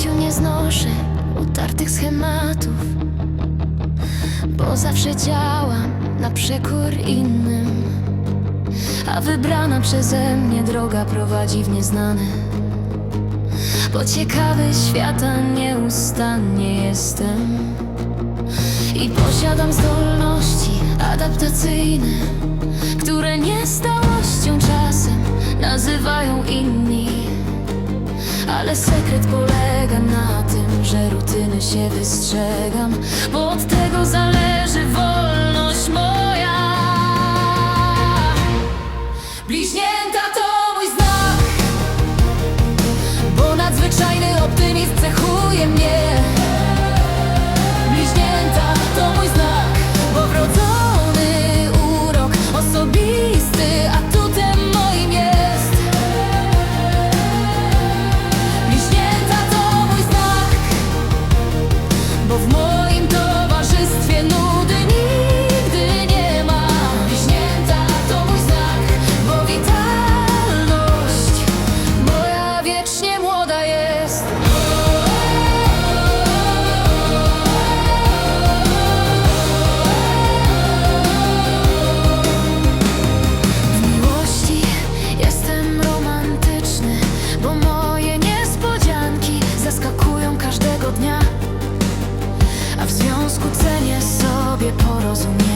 życiu nie znoszę utartych schematów, bo zawsze działam na przekór innym. A wybrana przeze mnie droga prowadzi w nieznane. Bo ciekawy świata nieustannie jestem. I posiadam zdolności adaptacyjne, które niestałością Ale sekret polega na tym, że rutyny się wystrzegam, bo od tego zależy wolność moja. Bliźnięta to mój znak, bo nadzwyczajny cenię sobie porozumienie.